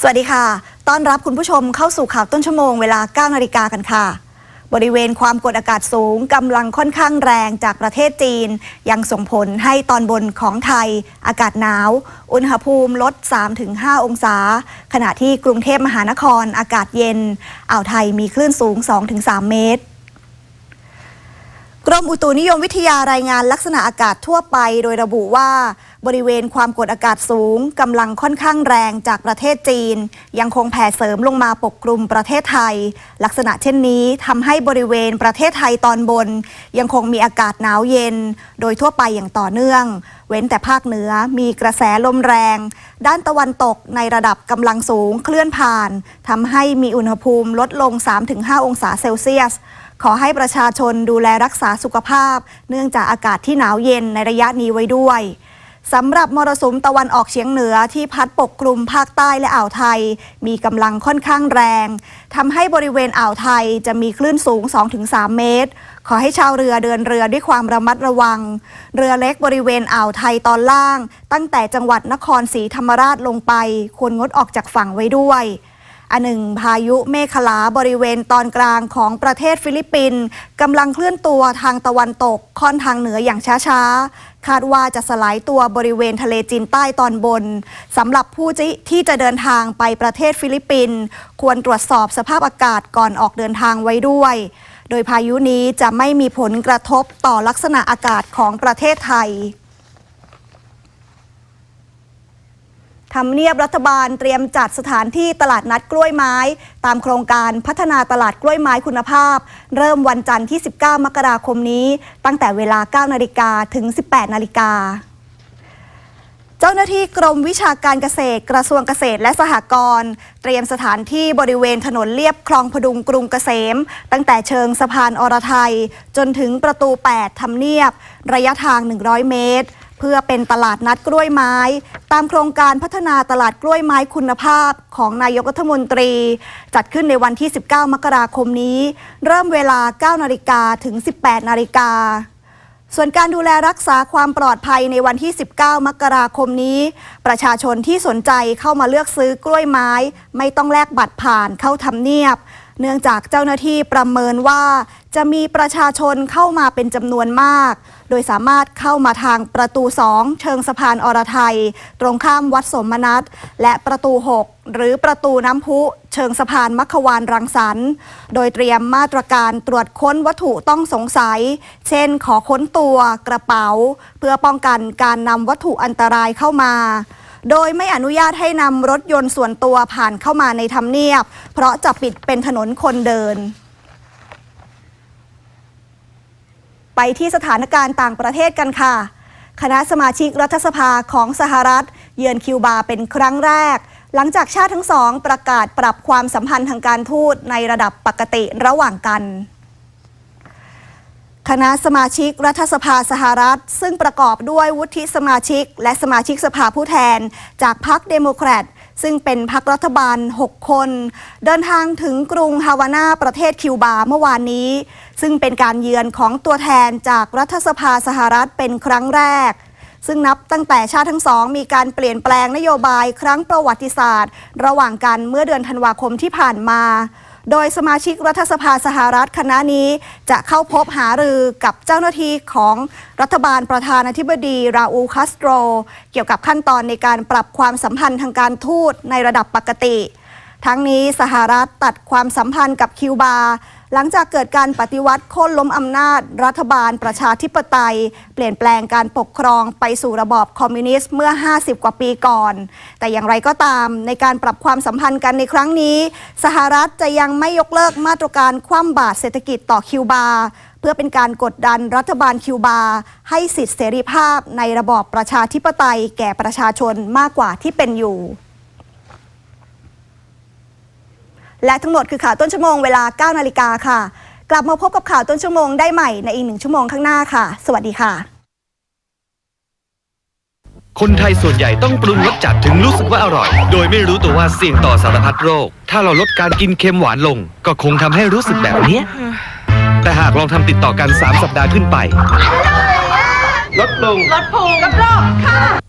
สวัสดีค่ะ ต้อนรับคุณผู้ชมเข้าสู่ข่าวต้นชั่วโมงเวลา 9 นาฬิกากันค่ะ บริเวณความกดอากาศสูงกำลังค่อนข้างแรงจากประเทศจีน ยังส่งผลให้ตอนบนของไทย อากาศหนาว อุณหภูมิลด 3-5 องศา ขณะที่กรุงเทพมหานครอากาศเย็น อ่าวไทยมีคลื่นสูง 2-3 เมตรกรมอุตุนิยมวิทยารายงานลักษณะอากาศทั่วไป โดยระบุว่า บริเวณความกดอากาศสูงกำลังค่อนข้างแรงจากประเทศจีน ยังคงแผ่เสริมลงมาปกคลุมประเทศไทย ลักษณะเช่นนี้ทำให้บริเวณประเทศไทยตอนบน ยังคงมีอากาศหนาวเย็น โดยทั่วไปอย่างต่อเนื่อง เว้นแต่ภาคเหนือมีกระแสลมแรง ด้านตะวันตกในระดับกำลังสูงเคลื่อนผ่านทำให้มีอุณหภูมิลดลง 3-5 องศาเซลเซียสขอให้ประชาชนดูแลรักษาสุขภาพ เนื่องจากอากาศที่หนาวเย็นในระยะนี้ไว้ด้วย สำหรับมรสุมตะวันออกเฉียงเหนือที่พัดปกคลุมภาคใต้และอ่าวไทย มีกำลังค่อนข้างแรงทำให้บริเวณอ่าวไทยจะมีคลื่นสูง 2-3 เมตร ขอให้ชาวเรือเดินเรือด้วยความระมัดระวัง เรือเล็กบริเวณอ่าวไทยตอนล่าง ตั้งแต่จังหวัดนครศรีธรรมราชลงไป ควรงดออกจากฝั่งไว้ด้วย อันหนึ่งพายุเมฆขลาบริเวณตอนกลางของประเทศฟิลิปปินส์กำลังเคลื่อนตัวทางตะวันตกค่อนทางเหนืออย่างช้าๆ คาดว่าจะสลายตัวบริเวณทะเลจีนใต้ตอนบนสำหรับผู้ที่จะเดินทางไปประเทศฟิลิปปินส์ควรตรวจสอบสภาพอากาศก่อนออกเดินทางไว้ด้วย โดยพายุนี้จะไม่มีผลกระทบต่อลักษณะอากาศของประเทศไทย ทำเนียบรัฐบาลเตรียมจัดสถานที่ตลาดนัดกล้วยไม้ ตามโครงการพัฒนาตลาดกล้วยไม้คุณภาพ เริ่มวันจันทร์ที่ 19 มกราคมนี้ ตั้งแต่เวลา 9 นาฬิกาถึง 18 นาฬิกาเจ้าหน้าที่กรมวิชาการเกษตร กระทรวงเกษตรและสหกรณ์เตรียมสถานที่บริเวณถนนเลียบคลองพดุงกรุงเกษม ตั้งแต่เชิงสะพานอรไทย จนถึงประตู 8ทำเนียบ ระยะทาง 100 เมตร เพื่อเป็นตลาดนัดกล้วยไม้ ตามโครงการพัฒนาตลาดกล้วยไม้คุณภาพของนายกรัฐมนตรี จัดขึ้นในวันที่ 19 มกราคมนี้ เริ่มเวลา 9 นาฬิกาถึง 18 นาฬิกาส่วนการดูแลรักษาความปลอดภัยในวันที่ 19 มกราคมนี้ ประชาชนที่สนใจเข้ามาเลือกซื้อกล้วยไม้ ไม่ต้องแลกบัตรผ่านเข้าทำเนียบ เนื่องจากเจ้าหน้าที่ประเมินว่า จะมีประชาชนเข้ามาเป็นจำนวนมาก โดยสามารถเข้ามาทางประตู 2 เชิงสะพานอรไทย ตรงข้ามวัดสมนัตและประตู 6 หรือประตูน้ำพุ เชิงสะพานมัควานรังสรรค์โดยเตรียมมาตรการตรวจค้นวัตถุต้องสงสัย เช่น ขอค้นตัวกระเป๋า เพื่อป้องกันการนำวัตถุอันตรายเข้ามาโดยไม่อนุญาตให้นำรถยนต์ส่วนตัวผ่านเข้ามาในทำเนียบ เพราะจะปิดเป็นถนนคนเดิน ไปที่สถานการณ์ต่างประเทศกันค่ะ คณะสมาชิกรัฐสภาของสหรัฐ เยือนคิวบาเป็นครั้งแรก หลังจากชาติทั้งสองประกาศปรับความสัมพันธ์ทางการทูตในระดับปกติระหว่างกันคณะสมาชิกรัฐสภาสหรัฐ ซึ่งประกอบด้วยวุฒิสมาชิก และสมาชิกสภาผู้แทน จากพรรคเดโมแครต ซึ่งเป็นพรรครัฐบาล 6 คน เดินทางถึงกรุงฮาวานาประเทศคิวบาเมื่อวานนี้ ซึ่งเป็นการเยือนของตัวแทนจากรัฐสภาสหรัฐเป็นครั้งแรก ซึ่งนับตั้งแต่ชาติทั้งสอง มีการเปลี่ยนแปลงนโยบายครั้งประวัติศาสตร์ ระหว่างกันเมื่อเดือนธันวาคมที่ผ่านมา โดยสมาชิกรัฐสภาสหรัฐคณะนี้จะเข้าพบหารือกับเจ้าหน้าที่ของรัฐบาลประธานาธิบดีราอูคาสโตร เกี่ยวกับขั้นตอนในการปรับความสัมพันธ์ทางการทูตในระดับปกติ ทั้งนี้สหรัฐตัดความสัมพันธ์กับคิวบา หลังจากเกิดการปฏิวัติโค่นล้มอำนาจ รัฐบาลประชาธิปไตย เปลี่ยนแปลงการปกครองไปสู่ระบอบคอมมิวนิสต์เมื่อ 50 กว่าปีก่อน แต่อย่างไรก็ตามในการปรับความสัมพันธ์กันในครั้งนี้ สหรัฐจะยังไม่ยกเลิกมาตรการคว่ำบาตรเศรษฐกิจต่อคิวบาเพื่อเป็นการกดดันรัฐบาลคิวบา ให้สิทธิเสรีภาพในระบอบประชาธิปไตยแก่ประชาชนมากกว่าที่เป็นอยู่ และทั้งหมดคือข่าวต้นชั่วโมงเวลา 9 นาฬิกาค่ะ กลับมาพบกับข่าวต้นชั่วโมงได้ใหม่ในอีกหนึ่งชั่วโมงข้างหน้าค่ะ สวัสดีค่ะ คนไทยส่วนใหญ่ต้องปรุงรสจัดถึงรู้สึกว่าอร่อย โดยไม่รู้ตัวว่าเสี่ยงต่อสารพัดโรค ถ้าเราลดการกินเค็มหวานลง ก็คงทำให้รู้สึกแบบเนี้ยแต่หากลองทำติดต่อกัน 3 สัปดาห์ขึ้นไป ลดลง ลดพุงกับโรคค่ะ